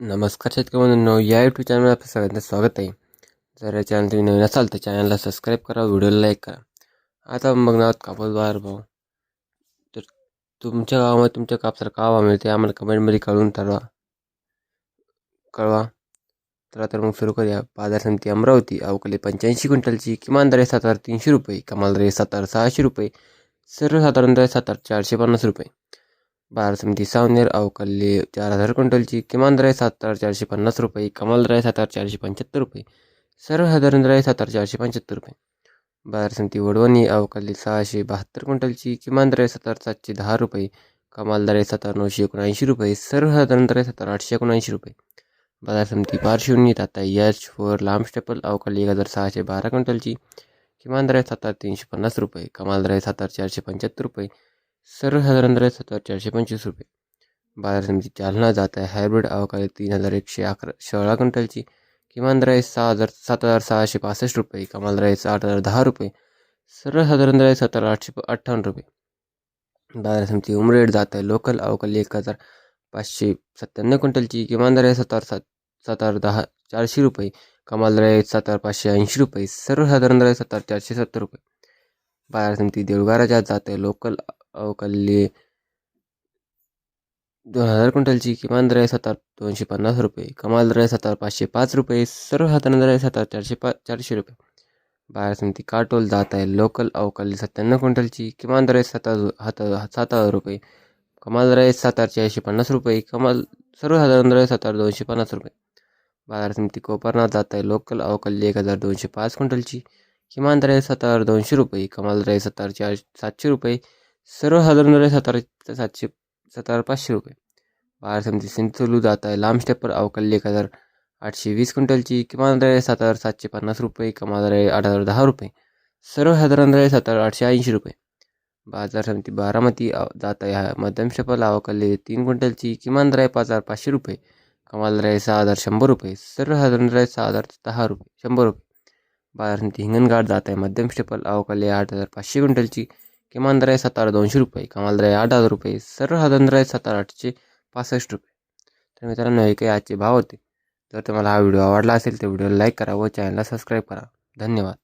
नमस्कार शेतकरी मित्रांनो या यूट्यूब चॅनलवर आपलं सगळ्यांचं स्वागत आहे. जर या चॅनल तुम्ही नवीन असाल तर चॅनलला सबस्क्राईब करा व्हिडिओला लाईक करा. आता आपण बघणार आहोत कापूस बाजार भाव. तर तुमच्या गावामध्ये तुमच्या कापसाला का भाव मिळते आम्हाला कमेंटमध्ये कळून ठरवा. कळवा. तर मग सुरू करूया. बाजार समिती अमरावती अवकाली पंच्याऐंशी क्विंटलची किमान दर सात हजार तीनशे रुपये कमाल दर सात हजार सहाशे रुपये सर्वसाधारण दर सात हजार चारशे पन्नास रुपये. बाजार समिती सावनेर अवकल्ली चार हजार क्विंटलची किमान दर सात हजार चारशे पन्नास रुपये कमाल दर सात हजार चारशे पंच्याहत्तर रुपये सर्वसाधारण दर सात हजार चारशे पंच्याहत्तर रुपये. बाजार समिती वडवणी अवकल्ली सहाशे बहात्तर क्विंटलची किमान दर सात हजार सातशे दहा रुपये कमाल दराय सात हजार नऊशे एकोणऐंशी रुपये सर्वसाधारण दराय सात हजार आठशे एकोणऐंशी रुपये. बाजार समिती पार्श्वनी आता यच फोर लांब स्टेपल अवकाली एक हजार सहाशे बारा क्विंटलची किमान दराय सात हजार तीनशे पन्नास रुपये कमाल दराय सात हजार चारशे पंच्याहत्तर रुपये सर्वसाधारण दरात आहे चारशे पंचवीस रुपये. बाजार समिती जालना जात आहे हायब्रिड अवकाळी तीन हजार एकशे अकरा सोळा क्विंटलची किमान दर आहे सहा हजार सात हजार सहाशे पासष्ट रुपये कमाल दर आहे आठ हजार दहा रुपये सर्वसाधारण दर आहे सात हजार आठशे अठ्ठावन्न रुपये. बाजार समिती उमरेड जात आहे लोकल अवकाळी एक हजार पाचशे सत्त्याण्णव क्विंटलची किमान दर आहे सात हजार सात सात हजार दहा चारशे रुपये कमाल दर आहे सात हजार पाचशे ऐंशी रुपये सर्वसाधारण दर आहे सात हजार चारशे सत्तर रुपये. बाजार समिती देवगाराच्या जात आहे लोकल अवकाली दोन हजार क्विंटलची किमान दर आहे दोनशे पन्नास रुपये. कमाल दर आहे पाचशे पाच रुपये. सर्व दर आहे सात चारशे पा चारशे रुपये. बाहेर समिती काटोल जात आहे. लोकल अवकाली सत्त्याण्णव क्विंटलची किमान दर आहे सात हजार सात हजार रुपये. कमाल दर आहे सात चारशे पन्नास रुपये. कमाल सर्वसाधारण दर आहे दोनशे पन्नास रुपये. बाजार समिती कोपरनाथ जात आहे. लोकल अवकाली एक हजार दोनशे पाच क्विंटलची किमान दर आहे दोनशे रुपये. कमाल दर आहे सात चार सातशे रुपये. सर्वसाधारण दर आहे सातशे सातारा पाचशे रुपये. बाजार समती सिंचलू जात आहे. लांब स्टेपर अवकाली एक हजार आठशे वीस क्विंटलची किमान दर आहे सात हजार सातशे पन्नास रुपये कमाल दर आहे आठ हजार दहा रुपये. सर्वसाधारण दर आहे सात हजार आठशे ऐंशी रुपये. बाजार समिती बारामती जात आहे. हा मध्यम स्टेपल अवकाली तीन क्विंटलची किमान दर आहे पाच हजार पाचशे रुपये. कमाल दर आहे सहा हजार शंभर रुपये. सर्वसाधारण दर आहे सहा हजार दहा रुपये शंभर रुपये. बाजार समिती हिंगणघाट जात आहे. मध्यम स्टेपल अवकाली आठ हजार पाचशे क्विंटलची किमान दर आहे सात दोनशे रुपये कमाल दर आहे आठ हजार रुपये सर्वसाधारण दर आहे सात आठशे पासष्ट रुपये. तर मित्रांनो हे काही आजचे भाव होते. जर तुम्हाला हा व्हिडिओ आवडला असेल तर व्हिडिओला लाईक करा व चॅनलला सबस्क्राईब करा. धन्यवाद.